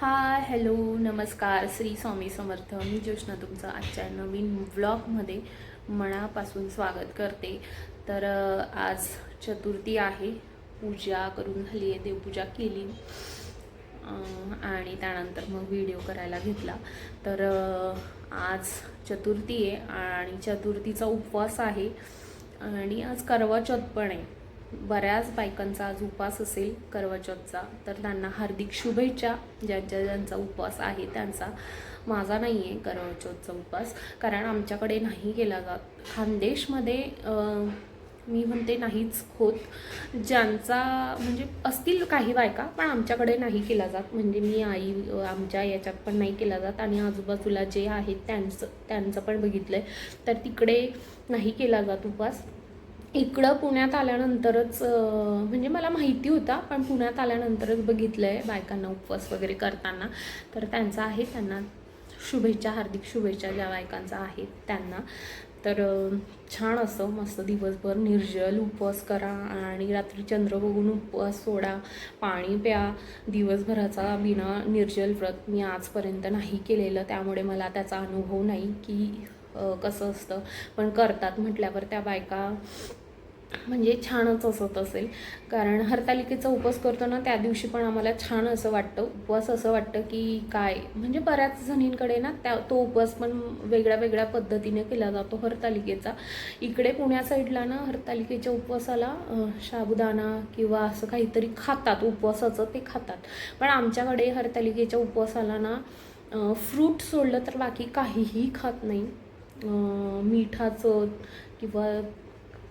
Hi hello नमस्कार श्री स्वामी समर्थ. मी ज्योष्णा तुमचं आजच्या नवीन व्लॉगमध्ये मनापासून स्वागत करते. तर आज चतुर्थी आहे. पूजा करून झाली आहे देवपूजा केली. आणि त्यानंतर मग व्हिडिओ करायला घेतला. तर आज चतुर्थी आहे आणि चतुर्थीचा उपवास आहे. आणि आज करवा चौथ पण आहे. बऱ्याच बायकांचा आज उपवास असेल करवाचौथचा तर त्यांना हार्दिक शुभेच्छा ज्यांच्या ज्यांचा उपवास आहे त्यांचा. माझा नाही आहे करवाचौथचा उपवास कारण आमच्याकडे नाही केला जात. खानदेशमध्ये मी म्हणते नाहीच होत. ज्यांचा म्हणजे असतील काही बायका पण आमच्याकडे नाही केला जात. म्हणजे मी आई आमच्या याच्यात पण नाही केला जात. आणि आजूबाजूला जे आहेत त्यांचं त्यांचं पण बघितलं आहे तर तिकडे नाही केला जात उपवास इकडं पुण्यात आल्यानंतरच म्हणजे मला माहिती होता पण पुण्यात आल्यानंतरच बघितलं आहे बायकांना उपवास वगैरे करताना. तर त्यांचा आहे त्यांना शुभेच्छा हार्दिक शुभेच्छा ज्या बायकांचा आहेत त्यांना. तर छान असं मस्त दिवसभर निर्जल उपवास करा आणि रात्री चंद्र बघून उपवास सोडा पाणी प्या. दिवसभराचा बिना निर्जल व्रत मी आजपर्यंत नाही केलेलं त्यामुळे मला त्याचा अनुभव नाही की कसं असतं. पण करतात म्हटल्यावर त्या बायका म्हणजे छानच असत असेल. कारण हरतालिकेचा उपवास करतो ना त्या दिवशी पण आम्हाला छान असं वाटतं. उपवास असं वाटतं की काय? म्हणजे बऱ्याच जणींकडे ना त्या तो उपवास पण वेगळ्या वेगळ्या पद्धतीने केला जातो हरतालिकेचा. इकडे पुण्या साईडला ना हरतालिकेच्या उपवासाला अं, साबुदाणा किंवा असं काहीतरी खातात उपवासाचं ते खातात. पण आमच्याकडे हरतालिकेच्या उपवासाला ना फ्रूट सोडलं तर बाकी काहीही खात नाही. मिठाचं किंवा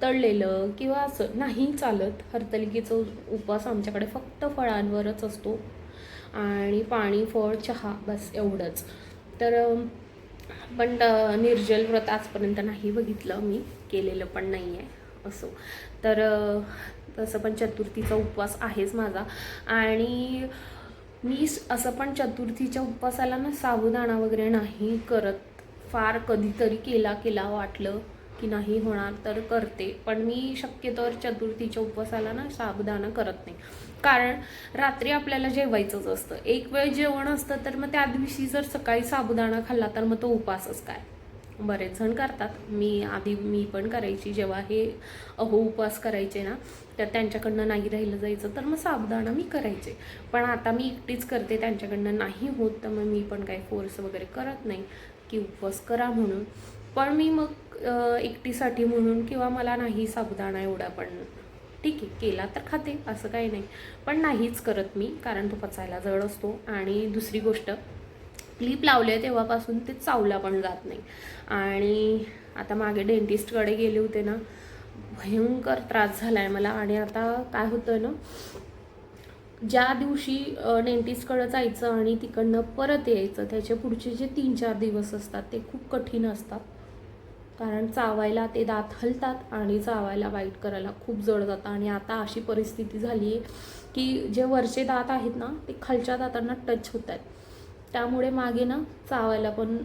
तळलेलं किंवा असं नाही चालत. हरतलिकेचा उपवास आमच्याकडे फक्त फळांवरच असतो. आणि पाणी फळ चहा बस एवढंच. तर पण निर्जल व्रत आजपर्यंत नाही बघितलं मी. केलेलं पण नाही आहे असो. तर तसं पण चतुर्थीचा उपवास आहेच माझा. आणि मी स- असं पण चतुर्थीच्या उपवासाला ना साबुदाणा वगैरे नाही करत. फार कधीतरी केला केला वाटलं. की नाही होणार तर करते. पण मी शक्यतोवर चतुर्थीच्या उपवासाला ना साबुदाणा करत नाही. कारण रात्री आपल्याला जेवायचंच असतं. एक वेळ जेवण असतं तर मग त्या दिवशी जर सकाळी साबुदाणा खाल्ला तर मग तो उपवासच काय? बरेच जण करतात. मी आधी मी पण करायची. जेव्हा हे अहो उपवास करायचे ना तर त्यांच्याकडनं नाही राहिलं जायचं तर मग साबुदाणा मी करायचे. पण आता मी एकटीच करते. त्यांच्याकडनं नाही होत तर मग मी पण काही फोर्स वगैरे करत नाही की उपवास करा म्हणून. पण मी मग एकटीसाठी म्हणून किंवा मला नाही साबुदाणा एवढा पण ठीक आहे केला तर खाते असं काही नाही. पण नाहीच करत मी कारण तो पचायला जड असतो. आणि दुसरी गोष्ट क्लिप लावले तेव्हापासून ते चावला पण जात नाही. आणि आता मागे डेंटिस्टकडे गेले होते ना भयंकर त्रास झाला आहे मला. आणि आता काय होतं ना ज्या दिवशी डेंटिस्टकडं जायचं आणि तिकडनं परत यायचं त्याच्या पुढचे जे तीन चार दिवस असतात ते खूप कठीण असतात. कारण चावायला ते दात हलतात आणि चावायला वाईट करायला खूप जड जातं. आणि आता अशी परिस्थिती झाली आहे की जे वरचे दात आहेत ना ते खालच्या दातांना टच होत आहेत. त्यामुळे मागे ना चावायला पण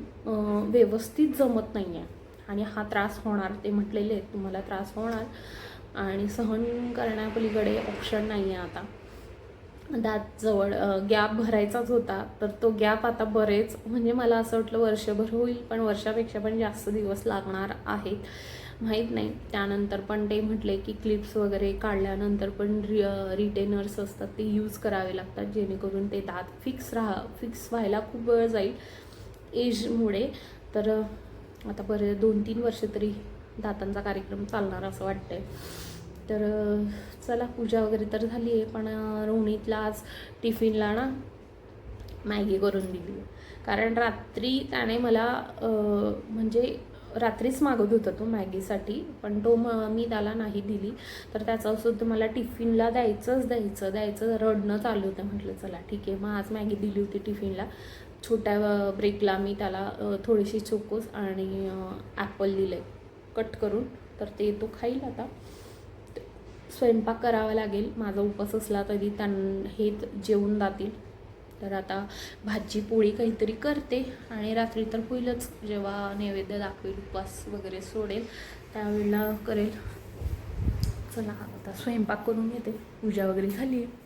व्यवस्थित जमत नाही आहे आणि हा त्रास होणार ते म्हटलेले आहेत. तुम्हाला त्रास होणार. आणि सहन करण्यापलीकडे ऑप्शन नाही आहे आता. दात जवळ गॅप भरायचाच होता तर तो गॅप आता बरेच म्हणजे मला असं वाटलं वर्षभर होईल पण वर्षापेक्षा पण जास्त दिवस लागणार आहेत. माहीत नाही. त्यानंतर पण ते म्हटले की क्लिप्स वगैरे काढल्यानंतर पण रि रिटेनर्स असतात ते यूज करावे लागतात जेणेकरून ते दात फिक्स राहा फिक्स व्हायला खूप वेळ जाईल एजमुळे. तर आता बरे दोन तीन वर्ष तरी दातांचा कार्यक्रम चालणार असं वाटतंय. तर चला पूजा वगैरे तर झाली आहे पण रोहिणीतला आज टिफिनला ना मॅगी करून दिली कारण रात्री त्याने मला म्हणजे रात्रीच मागत होता तो मॅगीसाठी पण तो म मी त्याला नाही दिली. तर त्याचा सुद्धा मला टिफिनला द्यायचंच द्यायचं द्यायचं रडणं चालू होतं. म्हटलं चला ठीक आहे. मग आज मॅगी दिली होती टिफिनला. छोट्या ब्रेकला मी त्याला थोडीशी चोकोस आणि ॲपल दिलं आहे कट करून. तर ते तो खाईल आता. स्वयंपाक करावा लागेल. माझा उपवास असला तरी त्यां हे जेवून जातील. तर आता भाजी पोळी काहीतरी करते आणि रात्री तर होईलच जेव्हा नैवेद्य दाखवेल उपवास वगैरे सोडेल त्यावेळेला करेल. चला आता स्वयंपाक करून येते. पूजा वगैरे झाली आहे.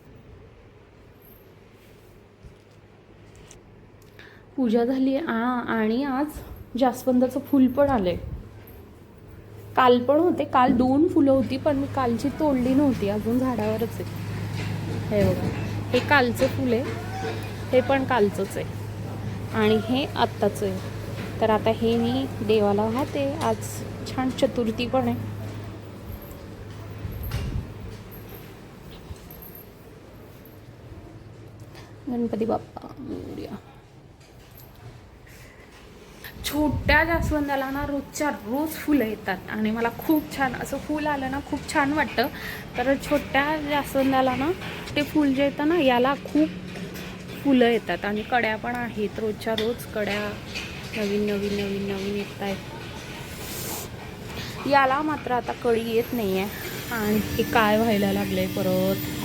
पूजा झाली आ आणि आज जास्वंदाचं फूल पण आलं आहे काल पण होते काल दोन फुलं होती पण मी कालची तोडली नव्हती अजून झाडावरच आहे. हे बघा हे कालचं फुल आहे हे पण कालचंच आहे. आणि हे आत्ताचं आहे. तर आता हे मी देवाला वाहते आज छान चतुर्थी पण आहे. गणपती बाप्पा छोट्या जास्वंदाला ना रोजच्या रोज फुलं येतात. आणि मला खूप छान असं फूल आलं ना खूप छान वाटतं. तर छोट्या जास्वंदाला ना ते फूल जे येतं ना याला खूप फुलं येतात. आणि कड्या पण आहेत रोजच्या रोज. कड्या नवीन नवीन नवीन नवीन येत आहेत. याला मात्र आता कळी येत नाही आहे आणि हे काय व्हायला लागलं आहे परत?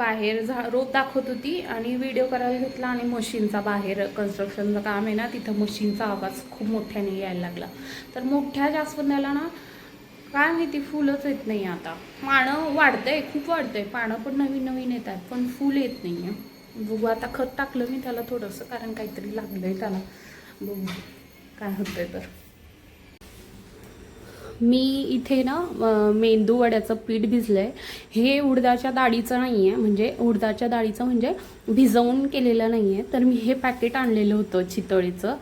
बाहेर झा रोप दाखवत होती आणि व्हिडिओ करायला घेतला आणि मशीनचा बाहेर कन्स्ट्रक्शनचं काम आहे ना तिथं मशीनचा आवाज खूप मोठ्याने यायला लागला. तर मोठ्या जास्वंदाला ना काय माहिती फुलंच येत नाही आता. पानं वाढतंय खूप वाढतंय. पानं पण नवीन नवीन येतात पण फुल येत नाही आहे बघू आता खत टाकलं मी त्याला थोडंसं कारण काहीतरी लागलंय त्याला. बघू काय होतंय तर. मी इथे ना मेंदू वड्याचं पीठ भिजलं आहे हे उडदाच्या डाळीचं नाही आहे म्हणजे उडदाच्या डाळीचं म्हणजे भिजवून केलेलं नाही आहे तर मी हे पॅकेट आणलेलं होतं चितळीचं.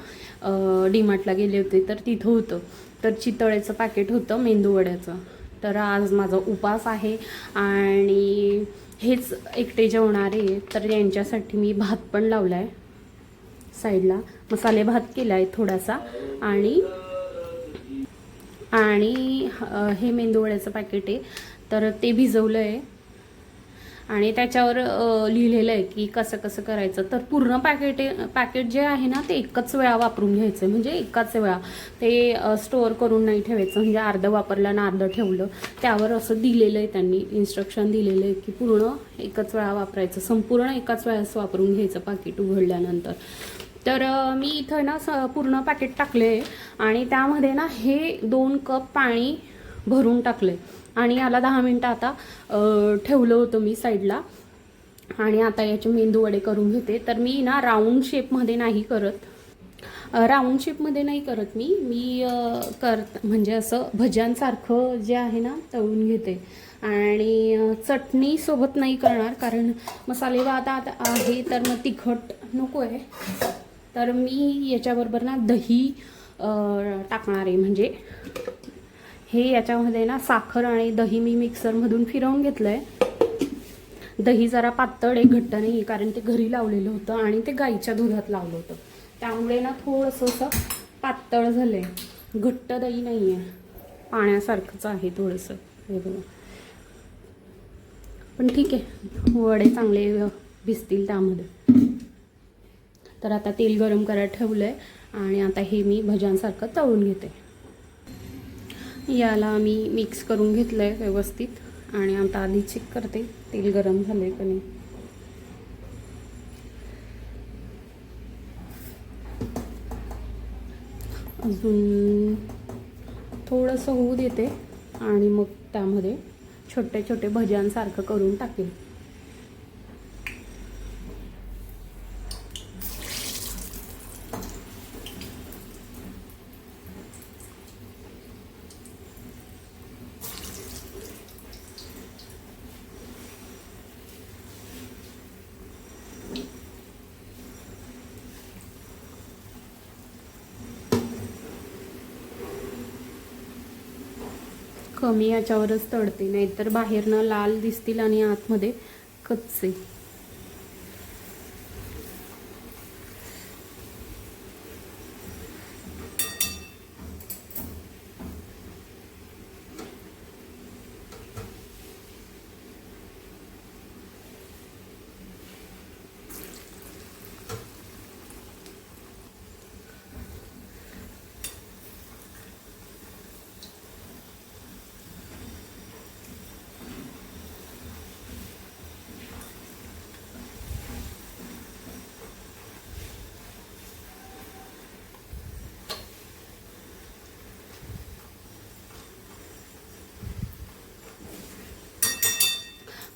डीमार्टला गेले होते तर तिथं होतं. तर चितळेचं पॅकेट होतं मेंदू वड्याचं. तर आज माझा उपास आहे आणि हेच एकटे जेवणारे आहे. तर यांच्यासाठी मी भात पण लावला आहे साईडला मसाले भात केला आहे थोडासा आणि आणि हे मेंदूवड्याचं पॅकेट आहे. तर ते भिजवलं आहे आणि त्याच्यावर लिहिलेलं आहे की कसं कसं करायचं. तर पूर्ण पॅकेट पॅकेट जे आहे ना ते एकच वेळा वापरून घ्यायचं. म्हणजे एकाच वेळा. ते स्टोअर करून नाही ठेवायचं. म्हणजे अर्धं वापरलं आणि अर्धं ठेवलं. त्यावर असं दिलेलं आहे त्यांनी इन्स्ट्रक्शन दिलेलं आहे की पूर्ण एकच वेळा वापरायचं. संपूर्ण एकाच वेळेस वापरून घ्यायचं पाकिट उघडल्यानंतर. तर मी इथं ना स पूर्ण पॅकेट टाकले आणि त्यामध्ये ना हे दोन कप पाणी भरून टाकले. आणि याला दहा मिनटं आता ठेवलं होतं मी साईडला आणि आता याचे मेंदू वडे करून घेते. तर मी ना राऊंड शेपमध्ये नाही करत. राऊंड शेपमध्ये नाही करत मी. मी कर करत म्हणजे असं भज्यांसारखं जे आहे ना तळून घेते. आणि चटणी सोबत नाही करणार कारण मसाले भात आता आहे तर मग तिखट नको आहे तर मी याच्याबरोबर ना दही टाकणार आहे. म्हणजे हे याच्यामध्ये ना साखर आणि दही मी मिक्सरमधून फिरवून घेतलं आहे दही जरा पातळ आहे घट्ट नाही कारण ते घरी लावलेलं होतं आणि ते गाईच्या दुधात लावलं होतं. त्यामुळे ना थोडंसं असं पातळ झालं आहे घट्ट दही नाही आहे पाण्यासारखंच आहे थोडंसं. हे बघा. पण ठीक आहे. वडे चांगले भिजतील त्यामध्ये. तर आता तेल गरम करायला ठेवलं आहे आणि आता हे मी भज्यांसारखं तळून घेते. याला मी मिक्स करून घेतलं आहे व्यवस्थित आणि आता आधी चेक करते तेल गरम झालं आहे का नाही. अजून थोडंसं होऊ देते आणि मग त्यामध्ये छोटे छोटे भज्यांसारखं करून टाकेल. कमी याच्यावरच तळते नाहीतर बाहेरनं लाल दिसतील आणि आतमध्ये कच्चे.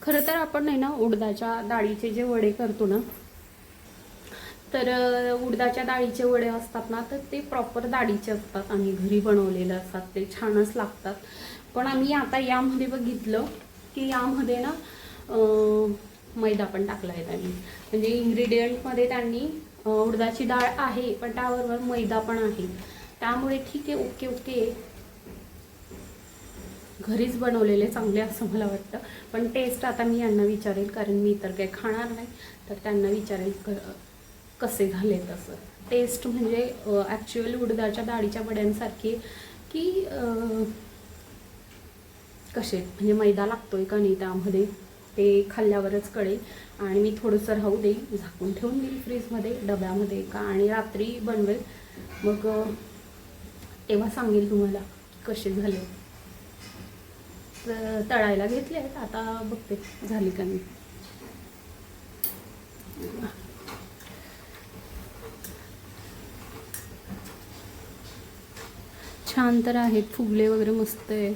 खरं तर आपण नाही ना उडदाच्या डाळीचे जे वडे करतो ना तर उडदाच्या डाळीचे वडे असतात ना तर ते प्रॉपर डाळीचे असतात. आणि घरी बनवलेले असतात ते छानच लागतात. पण आम्ही आता यामध्ये बघितलं की यामध्ये ना मैदा पण टाकला आहे त्यांनी. म्हणजे इन्ग्रेडियंटमध्ये त्यांनी उडदाची डाळ आहे पण त्याबरोबर मैदा पण आहे. त्यामुळे ठीक आहे ओके ओके. घरीच बनवलेले चांगले असं मला वाटतं. पण टेस्ट आता मी यांना विचारेल कारण मी तर काही खाणार नाही तर त्यांना विचारेल क कसे झाले तसं टेस्ट म्हणजे ॲक्च्युअल उडदाच्या डाळीच्या वड्यांसारखी की कसे? म्हणजे मैदा लागतो आहे का नाही त्यामध्ये? ते खाल्ल्यावरच कळेल. आणि मी थोडंसं राहू देईल झाकून ठेवून देईल फ्रीजमध्ये डब्यामध्ये का? आणि रात्री बनवेल. मग तेव्हा सांगेल तुम्हाला कसे झाले तर तळायला घेतले आहेत. आता बघते झाली का नाही. छान तर आहेत. फुगले वगैरे मस्त आहे.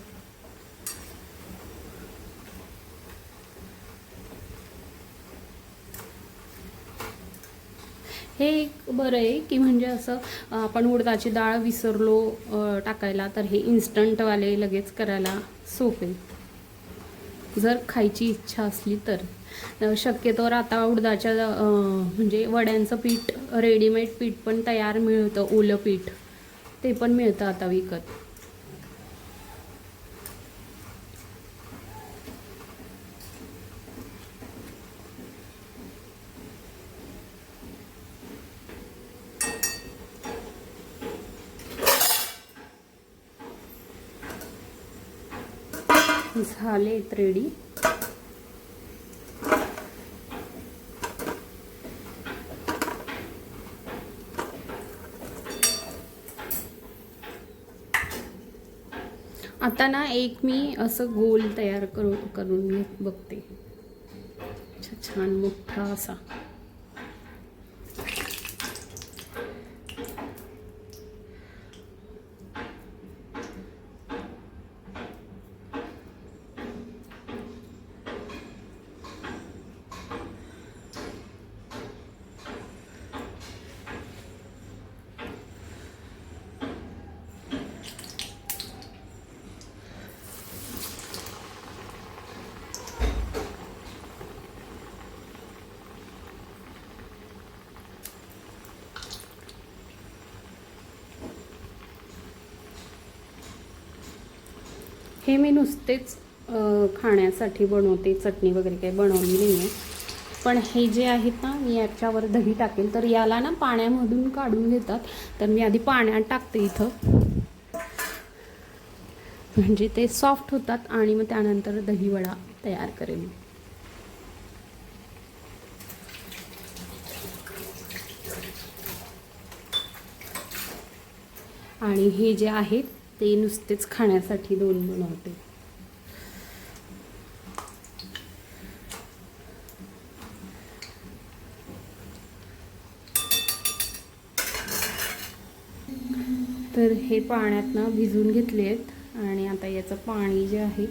हे एक बरं आहे की म्हणजे असं आपण उडदाची डाळ विसरलो टाकायला तर हे इन्स्टंटवाले लगेच करायला सोपे. जर खायची इच्छा असली तर. शक्यतोवर आता उडदाच्या म्हणजे वड्यांचं पीठ रेडीमेड पीठ पण तयार मिळतं ओलं पीठ. ते पण मिळतं आता विकत. झालेत रेडी आता ना एक मी असं गोल तयार करू करून बघते. अच्छा, छान मोठा असा. हे मी नुसतेच खाण्यासाठी बनवते चटणी वगैरे काही बनवली नाही आहे पण हे जे आहेत ना मी याच्यावर दही टाकेल. तर याला ना पाण्यामधून काढून घेतात. तर मी आधी पाण्यात टाकते इथं. म्हणजे ते सॉफ्ट होतात आणि मग त्यानंतर दही वडा तयार करेल. आणि हे जे आहेत ते नुसतेच खाण्यासाठी दोन बनवते. तर हे पाण्यातनं भिजून घेतले आहेत आणि आता याचं पाणी जे आहे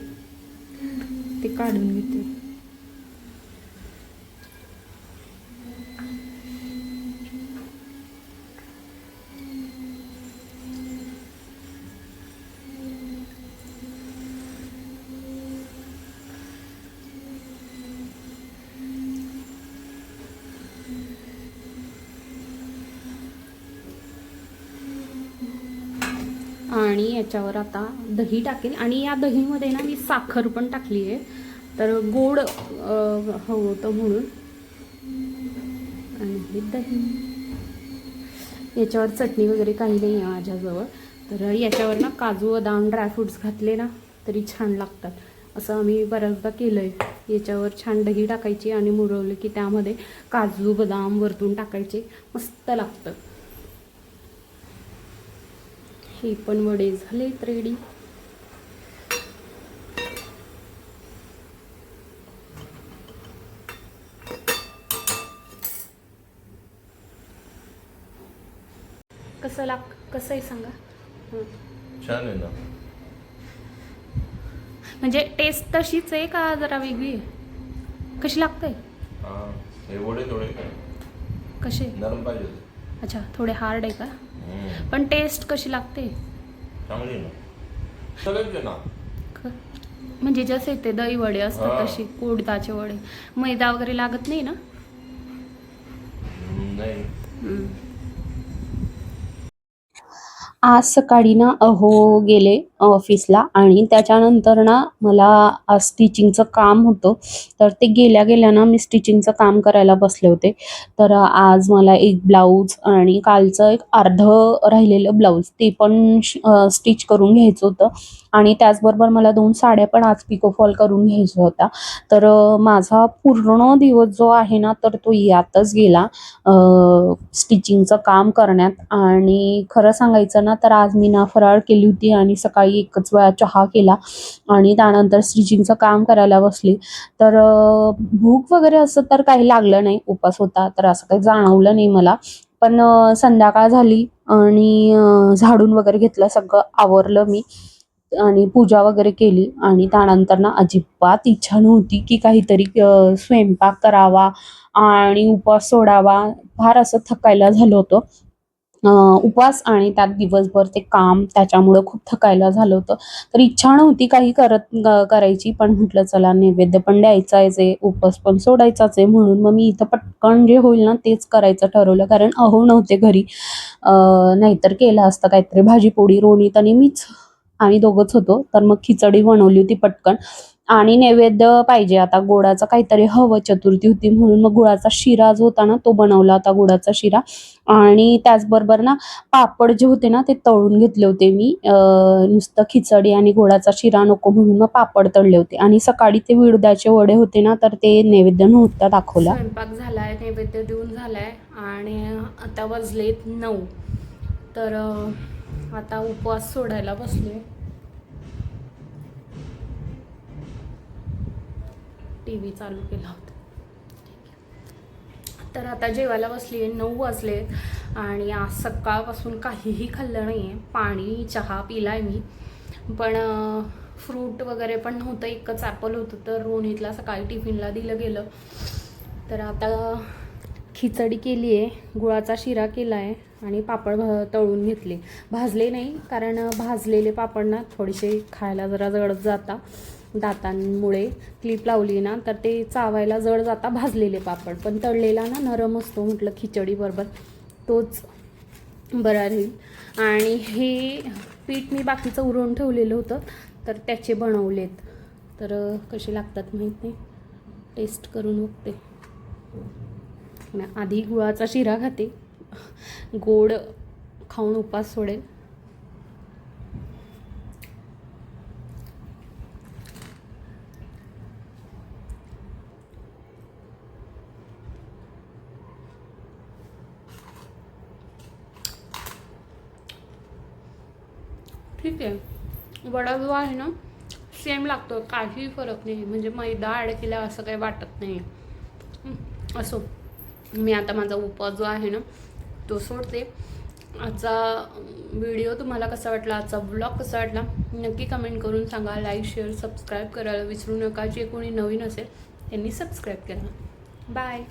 ते काढून घेते. आणि याच्यावर आता दही टाकेल आणि या दहीमध्ये ना मी साखर पण टाकली आहे. तर गोड हवं होतं म्हणून. आणि हे दही. याच्यावर चटणी वगैरे काही नाही आहे माझ्याजवळ. तर याच्यावर ना काजू बदाम ड्रायफ्रुट्स घातले ना तरी छान लागतात. असं आम्ही बऱ्याचदा केलं आहे याच्यावर छान दही टाकायची आणि मुरवलं की त्यामध्ये काजू बदाम वरतून टाकायचे. मस्त लागतं. हे पण वडे झालेत रेडी कसं लाग कसं आहे सांगा? हं. छान आहे ना. म्हणजे टेस्ट तशीच आहे का जरा वेगळी आहे? कशी लागते हा हे वडे थोडे कसे? नरम पाहिजे. अच्छा थोडे हार्ड आहे का. पण टेस्ट कशी लागते? चांगली ना. म्हणजे जसे ते दही वडे असतात. तशी उडदाचे वडे. मैदा वगैरे लागत नाही ना. आज सकाळी ना अहो गेले. ऑफिसला आणि त्याच्यानंतर ना मला स्टिचिंगचं काम होतं. तर ते गेल्या गेल्या ना मी स्टिचिंगचं काम करायला बसले होते. तर आज मला एक ब्लाऊज आणि कालचं एक अर्ध राहिलेलं ब्लाऊज ते पण स्टिच करून घ्यायचं होतं. आणि त्याचबरोबर मला दोन साड्या पण आज पिकोफॉल करून घ्यायचा होत्या. तर माझा पूर्ण दिवस जो आहे ना तर तो यातच गेला स्टिचिंगचं काम करण्यात. आणि खरं सांगायचं ना तर आज मी ना फराळ केली होती आणि सकाळी एकच वेळा चहा केला आणि त्यानंतर स्टिचिंगचं काम करायला बसली. तर भूक वगैरे असं तर काही लागलं नाही उपास होता तर असं काही जाणवलं नाही मला. पण संध्याकाळ झाली आणि झाडून वगैरे घेतलं सगळं आवरलं मी आणि पूजा वगैरे केली आणि त्यानंतर ना अजिबात इच्छा नव्हती की काहीतरी स्वयंपाक करावा आणि उपवास सोडावा. फार असं थकायला झालं होतं. उपवास आणि त्यात दिवसभर ते काम त्याच्यामुळं खूप थकायला झालं होतं. तर इच्छा नव्हती काही करत ग- करायची पण म्हटलं चला नैवेद्य पण द्यायचा आहे जे उपवास पण सोडायचाच आहे. म्हणून मग मी इथं पटकन जे होईल ना तेच करायचं ठरवलं. कारण अहो नव्हते घरी. नाहीतर केलं असतं काहीतरी भाजी पोळी रोणीत आणि मीच आम्ही दोघंच होतो. तर मग खिचडी बनवली होती पटकन. आणि नैवेद्य पाहिजे. आता गोडाचं काहीतरी हवं चतुर्थी होती म्हणून मग गुळाचा शिरा जो होता ना तो बनवला होता गुळाचा शिरा. आणि त्याचबरोबर ना पापड जे होते ना ते तळून घेतले होते मी. नुसतं खिचडी आणि गोडाचा शिरा नको म्हणून मग पापड तळले होते. आणि सकाळी ते विडद्याचे वडे होते ना तर ते नैवेद्य नव्हता दाखवला. स्वयंपाक झालाय नैवेद्य देऊन झालाय. आणि आता वाजलेत नऊ. तर आता उपवास सोडायला बसले टी व्ही चालू केला होता. तर आता जेवायला बसली आहे नऊ वाजले आणि आज सकाळपासून काहीही खाल्लं नाही आहे पाणी चहा पिलाय मी. पण फ्रूट वगैरे पण नव्हतं एकच ॲपल होतं तर रोहितला सकाळी टिफिनला दिलं गेलं. तर आता खिचडी केली आहे गुळाचा शिरा केला आहे आणि पापड भ- तळून घेतले. भाजले नाही कारण भाजलेले पापड ना थोडेसे खायला जरा जड जाता. दातांमुळे क्लिप लावली ना तर ते चावायला जड जाता भाजलेले पापड. पण तळलेला ना नरम असतो म्हटलं खिचडीबरोबर तोच बरा राहील. आणि हे पीठ मी बाकीचं उरवून ठेवलेलं होतं तर त्याचे बनवलेत. तर कसे लागतात माहीत नाही. टेस्ट करून बघते. आधी गुळाचा शिरा खाते गोड खाऊन उपास सोडेल. ठीक आहे. वडा जो आहे ना सेम लागतो. काहीही फरक नाही. म्हणजे मैदा ॲड केला असं काही वाटत नाही. असो. मी आता माझा उपवास जो आहे ना तो सोडते. आजचा व्हिडिओ तुम्हाला कसा वाटला? आजचा ब्लॉग कसा वाटला? नक्की कमेंट करून सांगा. लाईक शेअर सबस्क्राईब करायला विसरू नका. जे कोणी नवीन असेल त्यांनी सबस्क्राईब करा. बाय